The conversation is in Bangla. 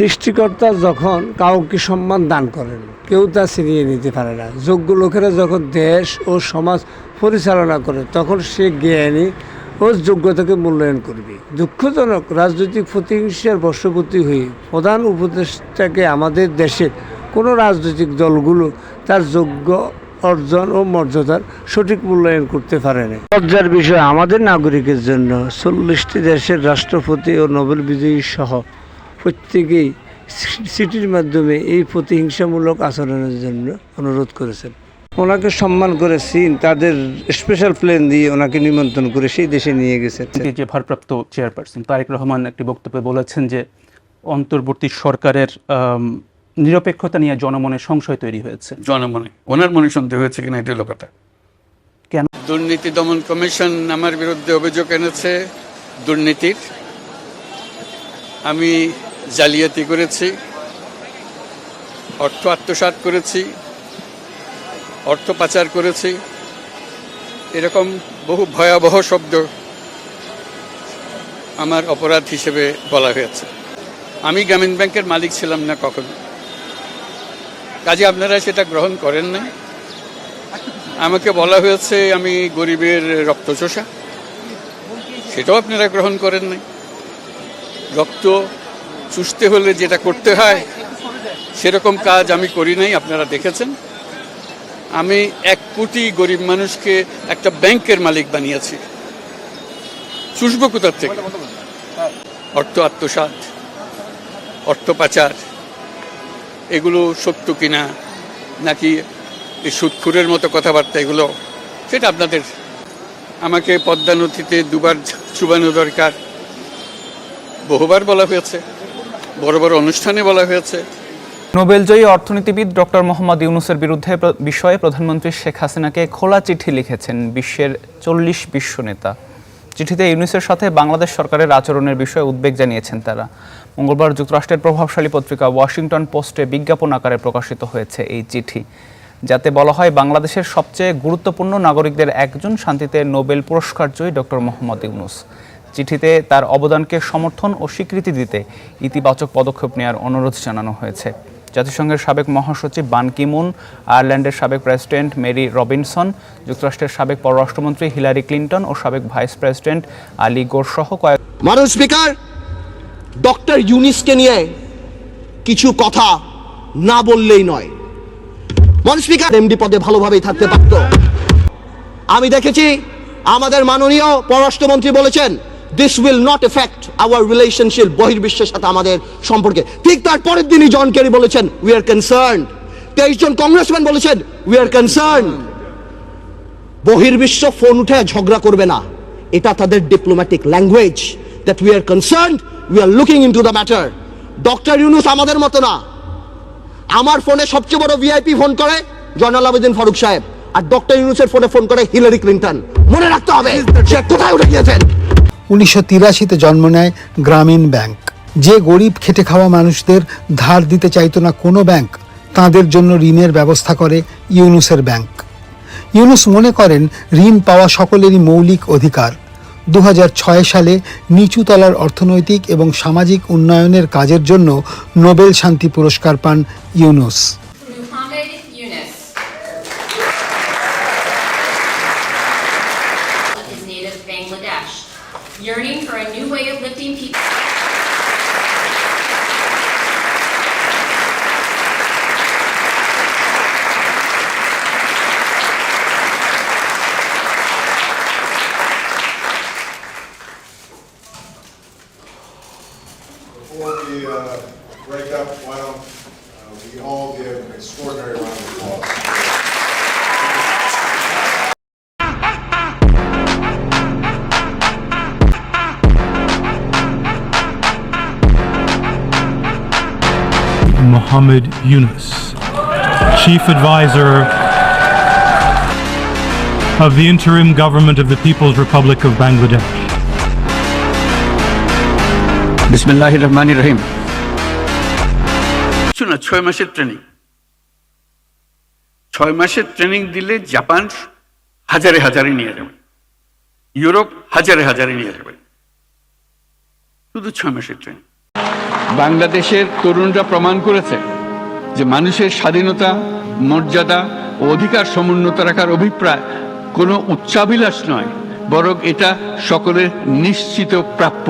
সৃষ্টিকর্তা যখন কাউকে সম্মান দান করেন, কেউ তা ছিনিয়ে নিতে পারে না। যোগ্য লোকেরা যখন দেশ ও সমাজ পরিচালনা করে, তখন সে জ্ঞানী ও যোগ্যতাকে মূল্যায়ন করবে। দুঃখজনক, রাজনৈতিক প্রতিহিংসার বশবর্তী হয়ে প্রধান উপদেষ্টাকে আমাদের দেশের কোনো রাজনৈতিক দলগুলো তার যোগ্য অর্জন ও মর্যাদার সঠিক মূল্যায়ন করতে পারেনি লজ্জার বিষয় আমাদের নাগরিকের জন্য, চল্লিশটি দেশের রাষ্ট্রপতি ও নোবেল বিজয়ী সহ প্রত্যেকেই সিটির মাধ্যমে এই প্রতিহিংসামূলক আচরণের জন্য অনুরোধ করেছেন। ওনাকে সম্মান করে চীন তাদের স্পেশাল প্লেন দিয়ে ওনাকে নিমন্ত্রণ করে সেই দেশে নিয়ে গেছে। যে ভারপ্রাপ্ত চেয়ারপারসন তারেক রহমান একটি বক্তব্যে বলেছেন যে অন্তর্বর্তী সরকারের নিরপেক্ষতা নিয়ে জনমনে সংশয় তৈরি হয়েছে। জনমনে। ওনার মনে সন্দেহ হয়েছে কিনা এটা হলো কথা কেন? দুর্নীতি দমন কমিশন আমার বিরুদ্ধে অভিযোগ এনেছে দুর্নীতির। আমি জালিয়াতি করেছি, অর্থ আত্মসাৎ করেছি, অর্থ পাচার করেছি। এরকম বহু ভয়াবহ শব্দ আমার অপরাধ হিসেবে বলা হয়েছে। আমি গ্রামীণ ব্যাংকের মালিক ছিলাম না কখনো। কাজে আপনারা সেটা গ্রহণ করেন না আমাকে বলা হয়েছে, আমি গরিবের রক্তচোষা। সেটাও আপনারা গ্রহণ করেন নাই। রক্ত চুষতে হলে যেটা করতে হয়, সেরকম কাজ আমি করি নাই, আপনারা দেখেছেন। আমি এক কোটি গরিব মানুষকে একটা ব্যাংকের মালিক বানিয়েছি। চুষব কোথার থেকে? অর্থ আত্মসাৎ, অর্থ পাচার, এগুলো সত্য কিনা, নাকি এই সুৎখুরের মতো কথাবার্তা এগুলো, সেটা আপনাদের আমাকে পদ্মা নথিতে দুবার চুবানো দরকার। বহুবার বলা হয়েছে। বড় বড় অনুষ্ঠানে বলা হয়েছে। নোবেলজয়ী অর্থনীতিবিদ ডক্টর মোহাম্মদ ইউনুসের বিরুদ্ধে বিষয়ে প্রধানমন্ত্রী শেখ হাসিনাকে খোলা চিঠি লিখেছেন বিশ্বের চল্লিশ বিশ্ব নেতা চিঠিতে ইউনুসের সাথে বাংলাদেশ সরকারের আচরণের বিষয়ে উদ্বেগ জানিয়েছেন তারা। মঙ্গলবার যুক্তরাষ্ট্রের প্রভাবশালী পত্রিকা ওয়াশিংটন পোস্টে বিজ্ঞাপন আকারে প্রকাশিত হয়েছে এই চিঠি। যাতে বলা হয়, বাংলাদেশের সবচেয়ে গুরুত্বপূর্ণ নাগরিকদের একজন শান্তিতে নোবেল পুরস্কার জয়ী ডক্টর মোহাম্মদ ইউনুস। চিঠিতে তার অবদানকে সমর্থন ও স্বীকৃতি দিতে ইতিবাচক পদক্ষেপ নেওয়ার অনুরোধ জানানো হয়েছে। জাতিসংঘের সাবেক মহাসচিব বান কিমুন, আয়ারল্যান্ডের সাবেক প্রেসিডেন্ট মেরি রবিনসন, যুক্তরাষ্ট্রের সাবেক পররাষ্ট্রমন্ত্রী হিলারি ক্লিন্টন ও সাবেক ভাইস প্রেসিডেন্ট আলী গোর সহ কয়েক মাননীয় স্পিকার ডক্টর ইউনিসকে নিয়ে কিছু কথা না বললেই নয়। মাননীয় স্পিকার এমডি পদে ভালোভাবেই থাকতে পারত। আমি দেখেছি আমাদের মাননীয় পররাষ্ট্রমন্ত্রী বলেছেন this will not effect our relationship বহির্বিশ্বের সাথে আমাদের সম্পর্কে। ঠিক তার পরের দিনই জন কেরি বলেছেন উই আর কনসার্ন তেইশ জন কংগ্রেসম্যান বলেছেন উই আর কনসার্ন বহির্বিশ্ব ফোন উঠে ঝগড়া করবে না। এটা তাদের diplomatic language that we are concern we are looking into the matter doctor Yunus আমাদের মতো না। আমার ফোনে সবচেয়ে বড় ভিআইপি ফোন করে জয়নাল আবেদিন ফারুক সাহেব, আর ডক্টর ইউনুসের ফোনে ফোন করে হিলারি ক্লিন্টন। মনে রাখতে হবে কোথায় উঠে গিয়েছেন? উনিশশো তিরাশিতে জন্ম নেয় গ্রামীণ ব্যাংক। যে গরিব খেটে খাওয়া মানুষদের ধার দিতে চাইতো না কোনো ব্যাংক, তাদের জন্য ঋণের ব্যবস্থা করে ইউনুসের ব্যাংক। ইউনুস মনে করেন, ঋণ পাওয়া সকলেরই মৌলিক অধিকার। দু হাজার ছয় সালে নিচুতলার অর্থনৈতিক এবং সামাজিক উন্নয়নের কাজের জন্য নোবেল শান্তি পুরস্কার পান Yunus. Yearning for a new way of lifting people. Before we uh, break up, why don't uh, we all give an extraordinary round of applause? Muhammad Yunus, Chief Advisor of the Interim Government of the People's Republic of Bangladesh. বিসমিল্লাহ রহমান রহিম কিছু না ছয় মাসের ট্রেনিং ছয় মাসের ট্রেনিং দিলে জাপান হাজারে হাজারে নিয়ে যাবে ইউরোপ হাজারে হাজারে নিয়ে যাবে শুধু ছয় মাসের ট্রেনিং বাংলাদেশের তরুণরা প্রমাণ করেছে যে মানুষের স্বাধীনতা, মর্যাদা ও অধিকার সমুন্নত রাখার অভিপ্রায় কোনো উচ্চাভিলাষ নয়, বরং এটা সকলের নিশ্চিত প্রাপ্য।